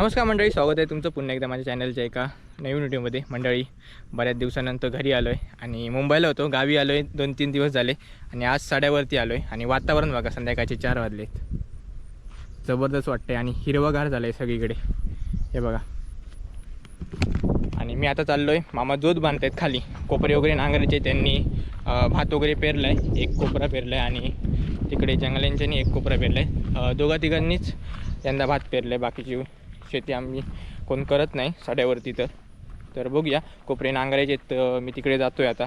नमस्कार मंडळी स्वागत आहे तुमचं पुन्हा एकदा माझ्या चॅनलच्या एका नवीन व्हिडिओमध्ये. मंडळी बऱ्याच दिवसानंतर घरी आलो आहे आणि मुंबईला होतो गावी आलो आहे दोन तीन दिवस झाले आणि आज साड्यावरती आलो आहे आणि वातावरण बघा संध्याकाळचे चार वाजलेत. जबरदस्त वाटते आणि हिरवगार झालं आहे सगळीकडे. हे बघा. आणि मी आता चाललो आहे मामा जोत बांधत आहेत खाली. कोपरे वगैरे नांगरायचे त्यांनी. भात वगैरे पेरला आहे एक कोपरा पेरला आहे आणि तिकडे जंगल्यांच्यानी एक कोपरा पेरला आहे दोघा तिघांनीच यंदा भात पेरलं आहे बाकीची शेती आम्ही कोण करत नाही साड्यावरती तर. तर बघूया. कोपरे नांगरायचे तर मी तिकडे जातो आहे आता.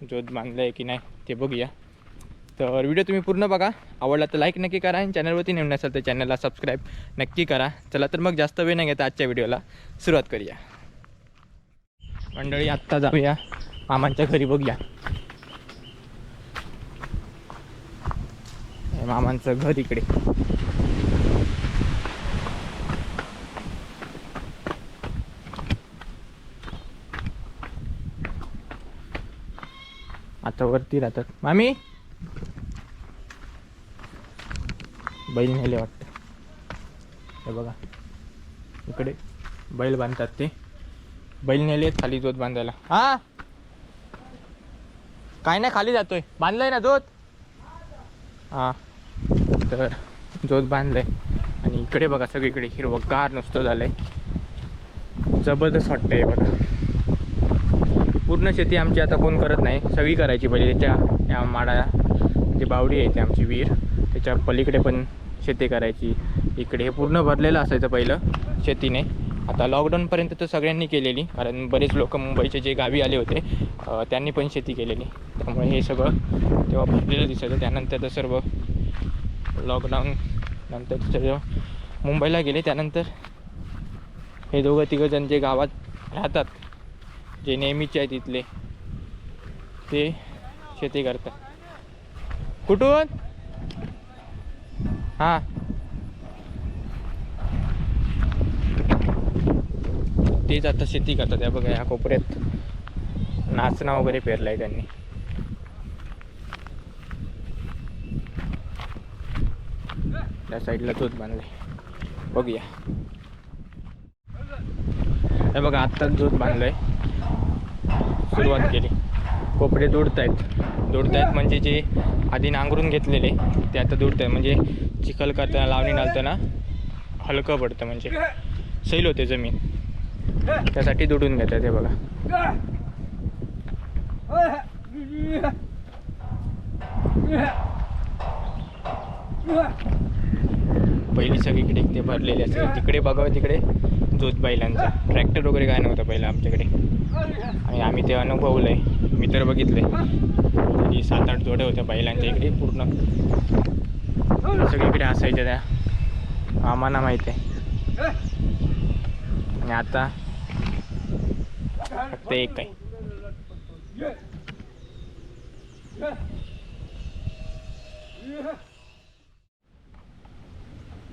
जोत बांधलं आहे की नाही ते बघूया. तर व्हिडिओ तुम्ही पूर्ण बघा. आवडला तर लाईक नक्की करा आणि चॅनलवरती नवीन असाल तर चॅनलला सबस्क्राईब नक्की करा. चला तर मग जास्त वेळ नाही घेता आजच्या व्हिडिओला सुरुवात करूया. मंडळी आत्ता जाऊया. मामांच्या घरी बघूया. मामांचं घर इकडे आता वरती राहतात. मामी? बैल नेले वाटतं. हे बघा. इकडे बैल बांधतात ते. बैल नेले खाली जोत बांधायला. हा? काय नाही खाली जातोय. बांधलाय ना जोत? हा. तर जोत बांधलाय. आणि इकडे बघा सगळीकडे हिरवं गार नुसतं झालंय. जबरदस्त वाटतंय बघा. पूर्ण शेती आमची आता कोण करत नाही सगळी करायची पहिले त्याच्या या माडा जी बावडी आहे ती आमची विहीर त्याच्या पलीकडे पण शेती करायची इकडे हे पूर्ण भरलेलं असायचं पहिलं शेतीने. आता लॉकडाऊनपर्यंत तर सगळ्यांनी केलेली कारण बरेच लोक मुंबईचे जे गावी आले होते त्यांनी पण शेती केलेली. त्यामुळे हे सगळं तेव्हा भरलेलं दिसायचं. त्यानंतर तर सर्व लॉकडाऊन नंतर सर्व मुंबईला गेले. त्यानंतर हे दोघं तिघं जण जे गावात राहतात जे नेहमीचे आहे तिथले ते शेती करतात. कुठून? हां. तेच आता शेती करतात या बघा या कोपऱ्यात. नाचणं वगैरे पेरलं आहे त्यांनी. त्या साईडला दूध बांधलंय. बघूया. हे बघा आत्ताच दूध बांधलंय. सुरुवात केली. कोपडे दुडत आहेत दुडत आहेत म्हणजे जे आधी नांगरून घेतलेले ते आता दुडत आहेत म्हणजे चिखल करताना लावणी घालताना हलकं पडतं म्हणजे. सैल होते जमीन. त्यासाठी दुडून घेतात हे बघा. पहिली सगळीकडे इकडे भरलेले असते. तिकडे बघावं तिकडे जोत बैलांचा. ट्रॅक्टर वगैरे काय नव्हतं पहिलं आमच्याकडे. आणि आम्ही ते अनुभवलं आहे मी तर बघितलं आहे सात आठ जोड्या होत्या बैलांच्या इकडे पूर्ण. सगळीकडे असायच्या त्या. आम्हाला माहीत आहे. आणि आता फक्त एक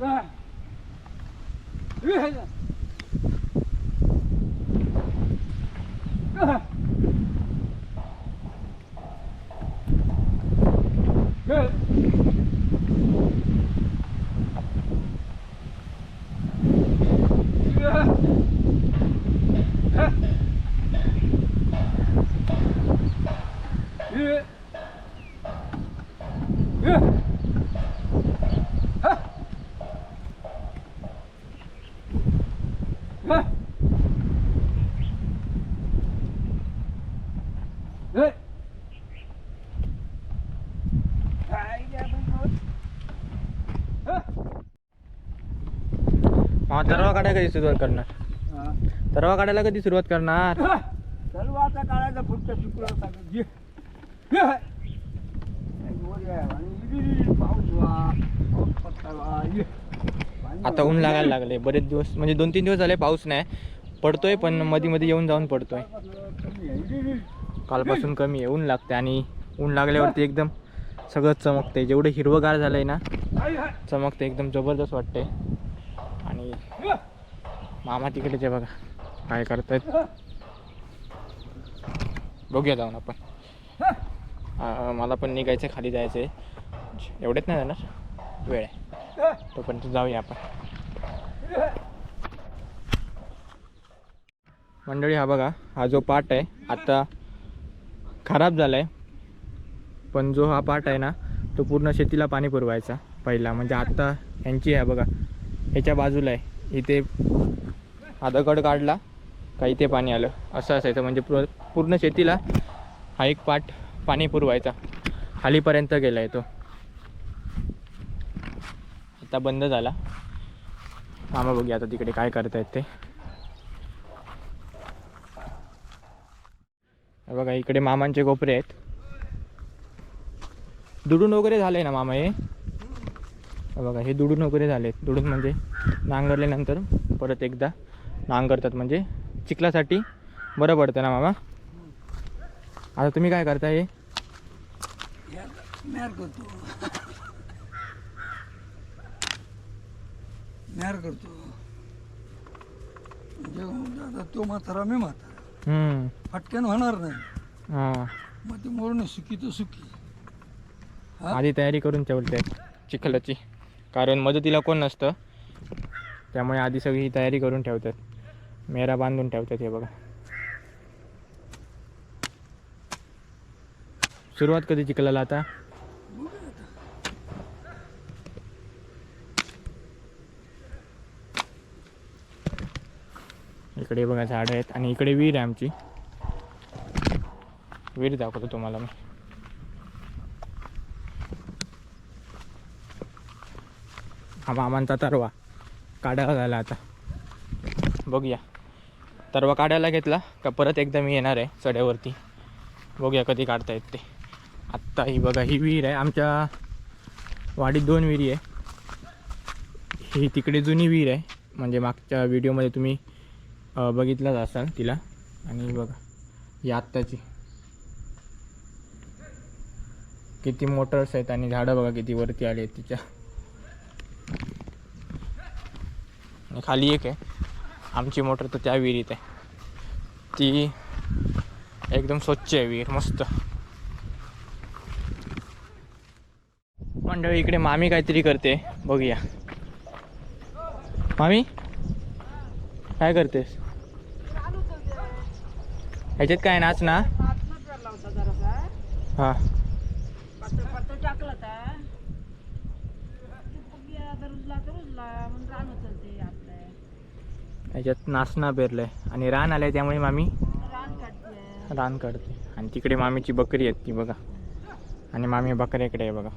आहे हा तरवा काढायला कधी सुरुवात करणार? तरवा काढायला कधी सुरुवात करणार? सर्व आता काढायचा पुढच्या शुक्रवार आता ऊन लागायला लागले बरेच दिवस म्हणजे दोन तीन दिवस झाले पाऊस नाही. पडतोय पण मध्ये मध्ये येऊन जाऊन पडतोय. कालपासून कमी आहे. ऊन लागते आणि ऊन लागल्यावरती एकदम सगळं चमकते जेवढं हिरवगार झालंय ना चमकते एकदम जबरदस्त वाटते आणि मामा तिकडे जे बघा काय करतायत. बघूया जाऊन आपण. मला पण निघायचं खाली जायचं आहे एवढ्यात नाही जाणार. वेळ आहे. तोपर्यंत जाऊया आपण. मंडळी हा बघा हा जो पाट आहे आता खराब झाला आहे पण जो हा पाट आहे ना तो पूर्ण शेतीला पाणी पुरवायचा पहिला. म्हणजे आत्ता ह्यांची आहे बघा. ह्याच्या बाजूला आहे. इथे हा काढला का इथे पाणी आलं. असं असायचं. म्हणजे प्र पूर्ण शेतीला हा एक पाट पाणी पुरवायचा. खालीपर्यंत गेला आहे तो. आता बंद झाला. मामा बघूया आता तिकडे काय करतायत ते. बघा इकडे मामांचे कोपरे आहेत. दुडून वगैरे झाले ना मामा हे? बघा हे दुडून वगैरे झाले दुडून म्हणजे नांगरल्यानंतर परत एकदा नांगरतात म्हणजे चिखलासाठी बरं पडतं ना मामा? आता तुम्ही काय करता. हे करतो. करतो म्हणजे तो म्हातारा मी म्हातारा. हम्म, फटक्यान होणार नाही. हां. मग ते मोडणं सुकी तो सुकी. हा? आधी तयारी करून ठेवते चिखलाची. कारण मदतीला कोण नसतं. त्यामुळे आधी सगळी ही तयारी करून ठेवतात. मेरा बांधून ठेवतात हे बघा. सुरुवात कधी चिखलाला आता? इकडे बघा झाडं आहेत आणि इकडे विहीर आहे आमची. विहीर दाखवतो तुम्हाला मी. हा मामांचा तरवा. काढायला झाला आता. बघूया. तरवा काढायला घेतला का परत एकदा मी येणार आहे चढ्यावरती बघूया कधी काढता येत ते. आत्ता ही बघा ही विहीर आहे. आमच्या वाडीत दोन विहिरी आहे. ही तिकडे जुनी विहीर आहे. म्हणजे मागच्या व्हिडिओमध्ये तुम्ही बघितलाच असाल तिला. आणि बघा ही आत्ताची. किती मोटर्स आहेत आणि झाडं बघा किती वरती आली आहेत तिच्या. आणि खाली एक आहे. आमची मोटर तर त्या विहिरीत आहे. ती एकदम स्वच्छ आहे विहीर मस्त. मंडळी इकडे मामी काहीतरी करते. बघूया. मामी काय करतेस? ह्याच्यात काय नाच ना हा. ह्याच्यात नाचना पेरलंय. आणि रान आलंय त्यामुळे मामी रान काढते. आणि तिकडे मामीची बकरी आहेत ती बघा. आणि मामी बकऱ्याकडे आहे बघा.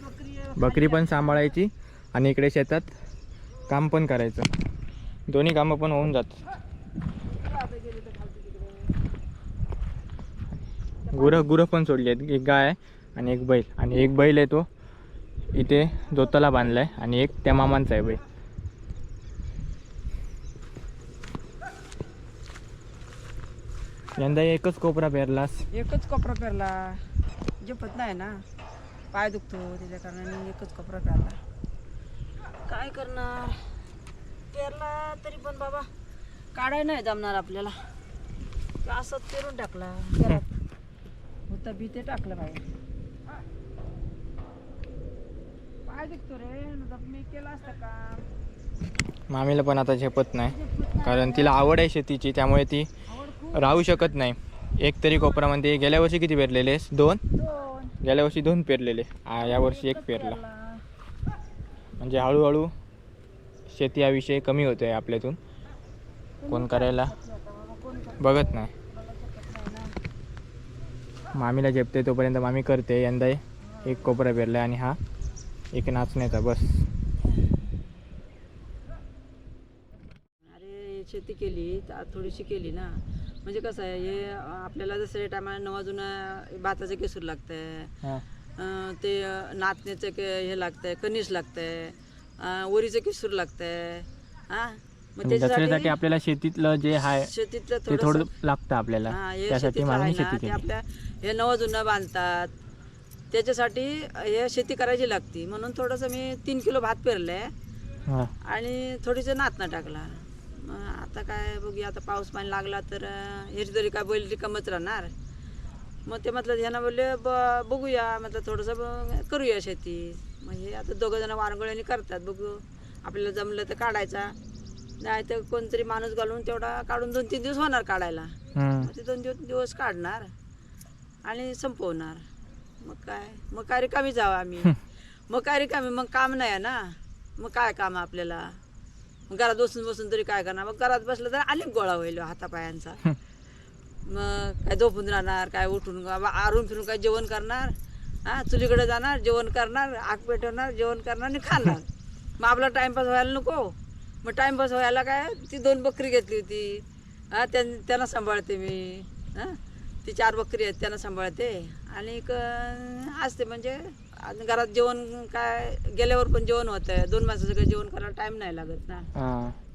बकरी बकरी पण सांभाळायची आणि इकडे शेतात काम पण करायचं. दोन्ही कामं पण होऊन जातात. गुरं गुरं पण सोडली आहेत. एक गाय आहे आणि एक बैल. आणि एक बैल आहे तो. इथे जोताला आहे आणि एक त्या मामांचा आहे बैल. यंदा एकच कोपरा पेरलास? एकच कोपरा पेरला. जपत नाही ना. पाय दुखतो त्याच्या कारणाने एकच कोपरा पेरला. काय करणार? पेरला तरी पण बाबा. काढाय नाही जमणार आपल्याला. असंच पेरून टाकला. होता बी ते टाकलं बाहेर पाय दुखतो रे नाहीतर मी केलं असतं काम. मामीला पण आता झेपत नाही. कारण तिला आवड आहे शेतीची त्यामुळे ती राहू शकत नाही. एक तरी कोपरामध्ये गेल्या वर्षी किती पेरलेलेस दोन? गेल्या वर्षी दोन पेरलेले. यावर्षी एक पेरला. म्हणजे हळूहळू शेती हा विषय कमी होतो आहे आपल्यातून. कोण करायला? बघत नाही. मामीला झेपते तोपर्यंत मामी करते. यंदा एक कोपरा पेरला आणि हा एक नाचण्याचा बस. अरे शेती केली तर थोडीशी केली ना. म्हणजे कसं आहे हे आपल्याला जसं टायमाला नवा जुना भाताचं केसूर लागतंय. हा. ते नाचण्याचं के हे लागतंय कणीस लागतंय. अं, वरीचं किसूर लागतंय. हा? त्याच्यासाठी आपल्याला शेतीतलं जे आहे शेतीतलं ते थोडं लागतं आपल्याला. हे त्यासाठी आहे शेती केली. आपल्या हे नवं जुनं बांधतात. त्याच्यासाठी हे शेती करायची लागती. म्हणून थोडंसं मी तीन किलो भात पेरलंय. हा. आणि थोडीसं नाचणं टाकला. मग आता काय बघूया आता पाऊस पाणी लागला तर अं, ह्याची तरी काय बैल रिकामच राहणार. मग ते म्हटलं ह्यानं बोलले ब बघूया म्हटलं थोडंसं ब- करूया शेती. मग हे आता दोघं जण वारंगळ्याने करतात बघू. आपल्याला जमलं तर काढायचा. नाही तर कोणतरी माणूस घालून तेवढा काढून दोन तीन दिवस होणार काढायला. मग ते दोन दिवस दिवस काढणार आणि संपवणार. मग काय? मग काय रिकामी जावं आम्ही. मग काय रिकामी मग काम नाही आहे ना? मग काय काम आपल्याला? मग घरात बसून बसून तरी काय करणार? मग घरात बसलं तर आली गोळा होईल हातापायांचा. मग काय झोपून राहणार काय उठून आरून फिरून काय जेवण करणार? हा चुलीकडे जाणार जेवण करणार आग पेटवणार जेवण करणार आणि खाणार. मग आपला टाइमपास व्हायला नको. मग टाइमपास व्हायला काय? ती दोन बकरी घेतली होती. हा त्यां त्यांना सांभाळते मी. हां? ती चार बकरी आहेत त्यांना सांभाळते. आणि असते म्हणजे घरात जेवण काय गेल्यावर पण जेवण होतं दोन माणसाचं काही जेवण करायला टाईम नाही लागत ना.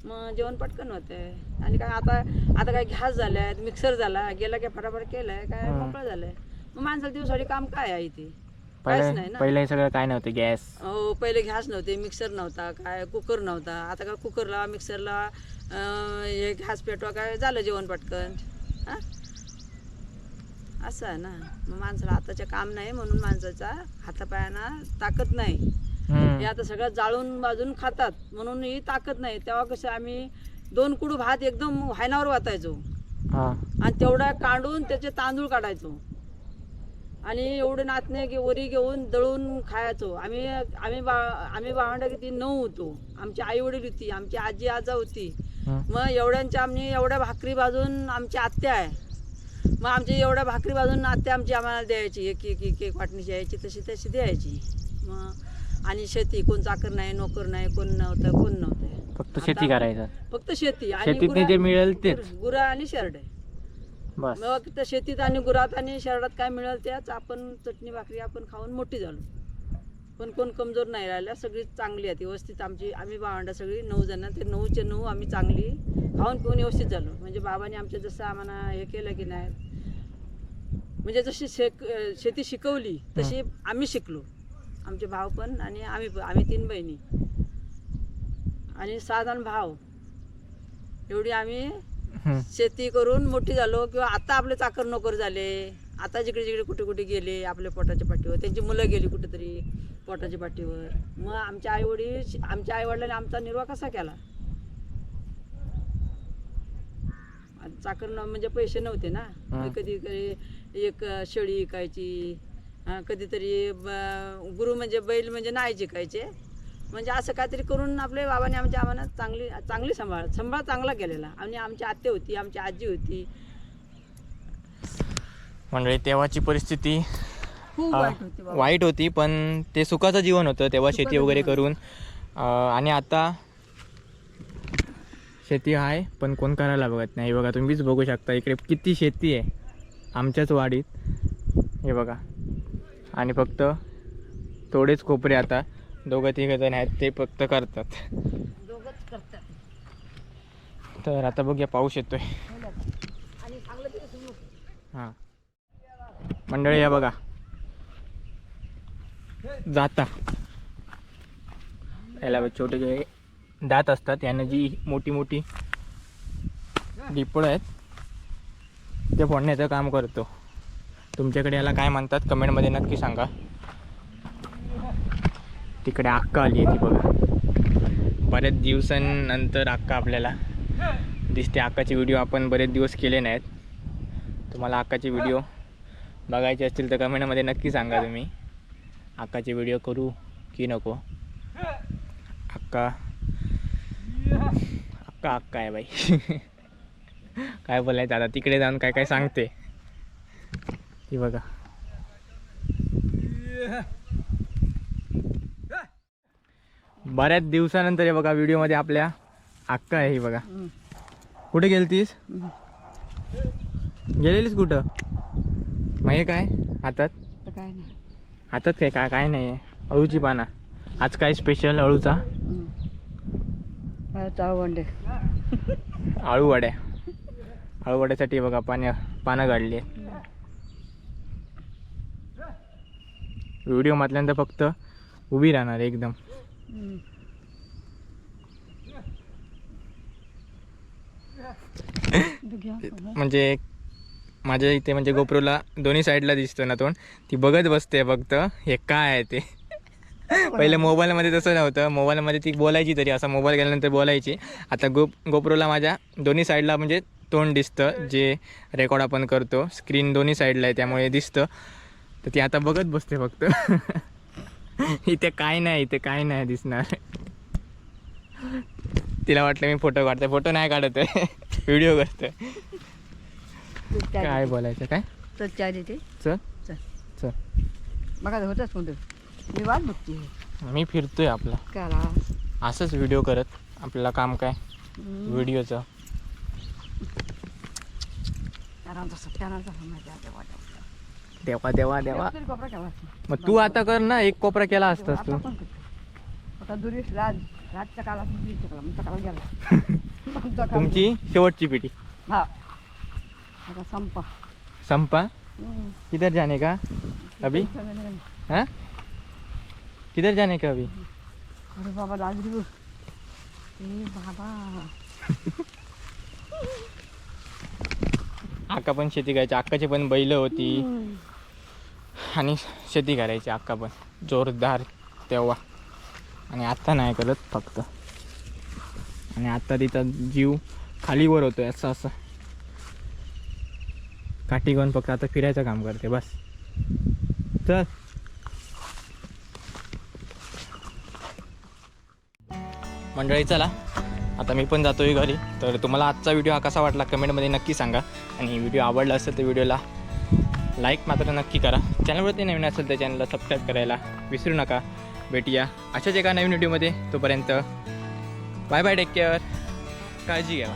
मग जेवण पटकन होतंय. आणि काय आता आता काय गॅस झालाय मिक्सर झाला गेला काय फटाफट केलाय काय. मोकळं झालंय. मग माणसाला दिवसासाठी काम काय आहे इथे? काहीच नाही पहिले ना. पहिले सगळं काय नव्हतं गॅस. हो पहिले गॅस नव्हते मिक्सर नव्हता काय कुकर नव्हता. आता काय कुकरला मिक्सरला अं, हे गॅस पेटवा काय झालं जेवण पटकन? हा? असं आहे ना. मग माणसाला आताच्या काम नाही म्हणून माणसाचा हातापायांना ताकद नाही. हम्म. हे आता सगळं जाळून बाजून खातात म्हणून ही ताकद नाही. तेव्हा कसं आम्ही दोन कुडू भात एकदम व्हायनावर वाचायचो हा. आणि तेवढा काढून त्याचे तांदूळ काढायचो. आणि एवढे नाचणे घे वरी घेऊन दळून खायचो. आम्ही आम्ही बा आम्ही भावंडं किती नऊ होतो. आमची आई वडील होती आमची आजी आजा होती. मग एवढ्यांच्या आम्ही एवढ्या भाकरी भाजून आमची आत्या आहे. मग आमची एवढ्या भाकरी भाजून आत्या आमची आम्हाला द्यायची. एक एक एक एक वाटणी द्यायची तशी तशी द्यायची. मग आणि शेती कोण चाकर नाही नोकर नाही कोण नव्हतं कोण नव्हतं. फक्त शेती करायचं. फक्त शेती आणि शेतीतनं गुरा- जे मिळेल तेच. गुर- गुरं आणि शेरडे. बस. मग त्या शेतीत आणि गुरात आणि शहरात काय मिळेल त्याच आपण चटणी भाकरी आपण खाऊन मोठी झालो. पण कोण कमजोर नाही राहिल्या सगळी चांगली आहेत व्यवस्थित आमची आम्ही भावंडं सगळी नऊ जण. ते नऊचे नऊ आम्ही चांगली खाऊन पिऊन व्यवस्थित झालो. म्हणजे बाबाने आमच्या जसं आम्हाला हे केलं की नाही म्हणजे जशी शेक शेती शिकवली तशी आम्ही शिकलो. आमचे भाव पण आणि आम्ही पण. आम्ही तीन बहिणी. आणि सहा जण भाव एवढी आम्ही. शेती करून मोठी झालो किंवा आता आपले चाकर नोकर झाले. आता जिकडे जिकडे कुठे कुठे गेले आपल्या पोटाच्या पाठीवर. त्यांची मुलं गेली कुठेतरी पोटाच्या पाठीवर. मग आमच्या आई वडील आमच्या आई वडिलांनी आमचा निर्वाह कसा केला? चाकर न- म्हणजे पैसे नव्हते ना. कधी कधी एक शेळी विकायची कधीतरी गुरु म्हणजे बैल म्हणजे नाही जिकायचे. म्हणजे असं काहीतरी करून आपले बाबाने आमच्या आम्हाला चांगली चांगली सांभाळ सांभाळ चांगला केलेला. आणि आमची आत्या होती आमची आजी होती. म्हणजे तेव्हाची परिस्थिती खूप वाईट होती बाबा. वाईट होती पण ते सुखाचं जीवन होतं तेव्हा शेती वगैरे जीवन. करून. अं, आणि आता शेती आहे पण कोण करायला बघत नाही. हे बघा तुम्हीच बघू शकता इकडे किती शेती आहे. आमच्याच वाडीत. हे बघा. आणि फक्त थोडेच कोपरे आता. दोघं तिघं जण आहेत ते फक्त करतात. तर आता बघूया पाऊस येतोय. सुरू. हां. मंडळी या बघा. जाता. याला बघ छोटे जे दात असतात. यानं जी मोठी मोठी डिपळ आहेत ते फोडण्याचं काम करतो. तुमच्याकडे याला काय म्हणतात? कमेंटमध्ये नक्की सांगा. तिकडे अक्का आली आहे ती बघा. बऱ्याच दिवसांनंतर अक्का आपल्याला दिसते. अक्काचे व्हिडिओ आपण बरेच दिवस केले नाहीत. तुम्हाला आकाचे व्हिडिओ बघायचे असतील तर कमेंटमध्ये नक्की सांगा तुम्ही. आकाचे व्हिडिओ करू की नको? अक्का. अक्का अक्का आहे बाई. काय बोलायचं आता? तिकडे जाऊन काय काय सांगते? ती बघा. बऱ्याच दिवसानंतर हे बघा व्हिडिओमध्ये आपल्या अक्का आहे ही बघा. कुठे गेलतीस? गेलेलीस कुठं? मग हे काय? हातात? काय नाही. हातात काय? काय काय नाही. आहे अळूची पाना. आज काय स्पेशल अळूचा? चावंडे आळू वड्या आळू वड्यासाठी बघा पाण्या पानं काढली व्हिडिओ म्हटल्यानंतर फक्त उभी राहणार एकदम. म्हणजे माझ्या इथे म्हणजे गोप्रोला दोन्ही साईडला दिसतो ना तोंड. ती बघत बसते फक्त. हे काय आहे ते? पहिले मोबाईलमध्ये तसं नव्हतं. मोबाईलमध्ये ती बोलायची तरी असा मोबाईल गेल्यानंतर बोलायची. आता गो गोप्रोला माझ्या दोन्ही साईडला म्हणजे तोंड दिसतं जे रेकॉर्ड आपण करतो. स्क्रीन दोन्ही साईडला आहे त्यामुळे दिसतं. तर ती आता बघत बसते फक्त. इथे काय नाही इथे काय नाही दिसणार. तिला वाटलं मी फोटो काढते फोटो नाही काढत आहे. व्हिडिओ करतोय. काय बोलायचं काय? चल. चल. चल. बघा होतच कोणतं? मी वाट बघते. मी फिरतोय आपला. असंच व्हिडिओ करत. आपल्याला काम काय? व्हिडिओचं झाला माहिती आहे आता वाटत. देवा देवा देवा. तरी कोपरा केला मग तू आता कर ना एक कोपरा केला असतास तू. आता पण करतो. आता दुरीस राज राजच्या काळात दुरीच्या काळात आमचा काळ गेला. आमचा काळ तुमची शेवटची हा. आता संपा. संपा? हम्म. किधर जाने का अभी? हाँ? किधर जाने का अभी? अरे बाबा राजगुरु ए बाबा. आका पण शेती करायची आक्काची पण बैल होती. आणि शेती करायची अक्का पण. जोरदार तेव्हा. आणि आत्ता नाही करत फक्त. आणि आत्ता तिचा जीव खालीवर होतोय असं असं. काठी घेऊन फक्त आता फिरायचं काम करते बस. चल. मंडळी चला. आता मी पण जातोय घरी. तर तुम्हाला आजचा व्हिडिओ हा कसा वाटला कमेंटमध्ये नक्की सांगा. आणि व्हिडिओ आवडला असेल तर व्हिडिओला लाईक मात्र नक्की करा. चॅनलवरती नवीन असेल तर चॅनलला सबस्क्राईब करायला विसरू नका. भेटूया अशाच एका नवीन व्हिडिओमध्ये तोपर्यंत बाय बाय टेक केअर काळजी घ्या.